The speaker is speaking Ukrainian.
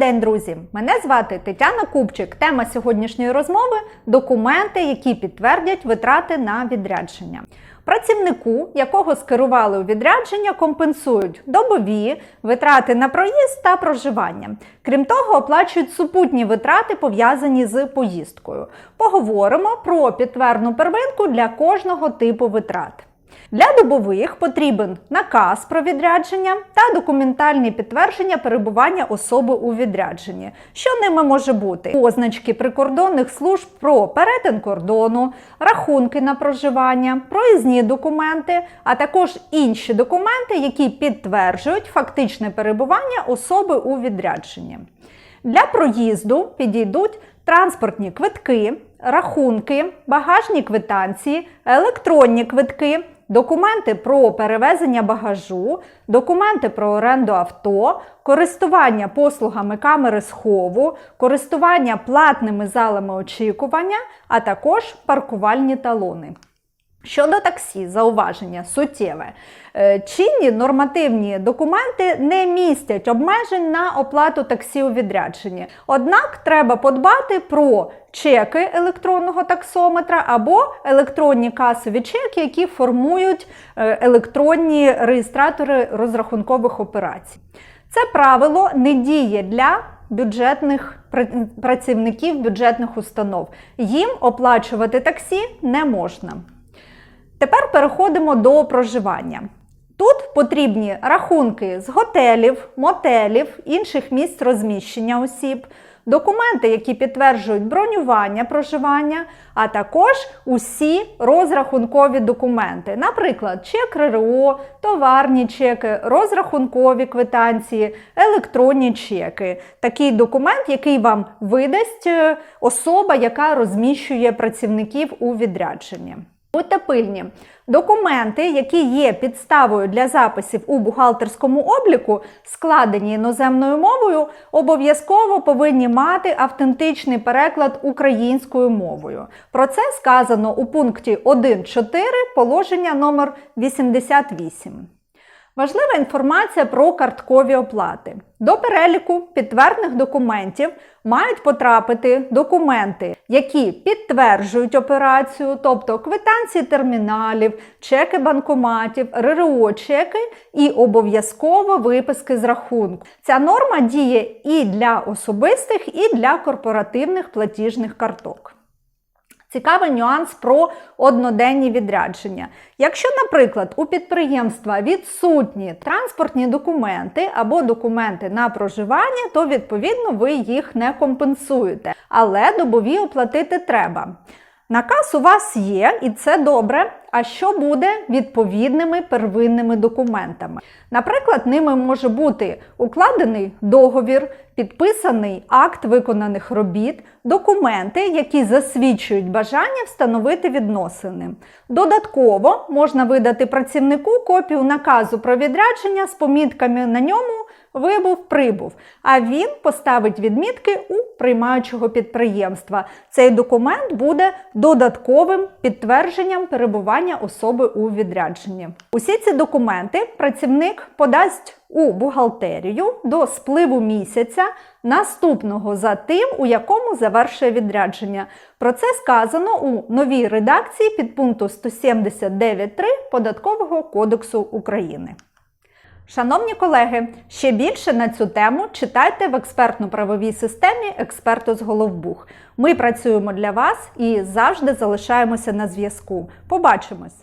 день, друзі! Мене звати Тетяна Купчик. Тема сьогоднішньої розмови документи, які підтвердять витрати на відрядження. Працівнику, якого скерували у відрядження, компенсують добові витрати на проїзд та проживання. Крім того, оплачують супутні витрати, пов'язані з поїздкою. Поговоримо про підтвердну первинку для кожного типу витрат. Для добових потрібен наказ про відрядження та документальні підтвердження перебування особи у відрядженні. Що ними може бути? Позначки прикордонних служб про перетин кордону, рахунки на проживання, проїзні документи, а також інші документи, які підтверджують фактичне перебування особи у відрядженні. Для проїзду підійдуть транспортні квитки, рахунки, багажні квитанції, електронні квитки, документи про перевезення багажу, документи про оренду авто, користування послугами камери схову, користування платними залами очікування, а також паркувальні талони. Щодо таксі, зауваження суттєве. Е, Чинні нормативні документи не містять обмежень на оплату таксі у відрядженні. Однак треба подбати про чеки електронного таксометра або електронні касові чеки, які формують е, електронні реєстратори розрахункових операцій. Це правило не діє для бюджетних працівників бюджетних установ. Їм оплачувати таксі не можна. Тепер переходимо до проживання. Тут потрібні рахунки з готелів, мотелів, інших місць розміщення осіб, документи, які підтверджують бронювання проживання, а також усі розрахункові документи, наприклад, чек РРО, товарні чеки, розрахункові квитанції, електронні чеки. Такий документ, який вам видасть е, особа, яка розміщує працівників у відрядженні. Будьте пильні. Документи, які є підставою для записів у бухгалтерському обліку, складені іноземною мовою, обов'язково повинні мати автентичний переклад українською мовою. Про це сказано у пункті 1.4 положення номер 88. Важлива інформація про карткові оплати. До переліку підтвердних документів мають потрапити документи, які підтверджують операцію, тобто квитанції терміналів, чеки банкоматів, РРО чеки і обов'язково виписки з рахунку. Ця норма діє і для особистих, і для корпоративних платіжних карток. Цікавий нюанс про одноденні відрядження. Якщо, наприклад, у підприємства відсутні транспортні документи або документи на проживання, то відповідно ви їх не компенсуєте. Але добові оплатити треба. Наказ у вас є, і це добре. А що буде відповідними первинними документами? Наприклад, ними може бути укладений договір, підписаний акт виконаних робіт, документи, які засвідчують бажання встановити відносини. Додатково можна видати працівнику копію наказу про відрядження з помітками на ньому вибув, прибув. А він поставить відмітки у приймаючого підприємства. Цей документ буде додатковим підтвердженням перебування особи у відрядженні. Усі ці документи працівник подасть у бухгалтерію до спливу місяця, наступного за тим, у якому завершує відрядження. Про це сказано у новій редакції підпункту 179.3 Податкового кодексу України. Шановні колеги, ще більше на цю тему читайте в експертно-правовій системі Експерту з Головбух. Ми працюємо для вас і завжди залишаємося на зв'язку. Побачимось!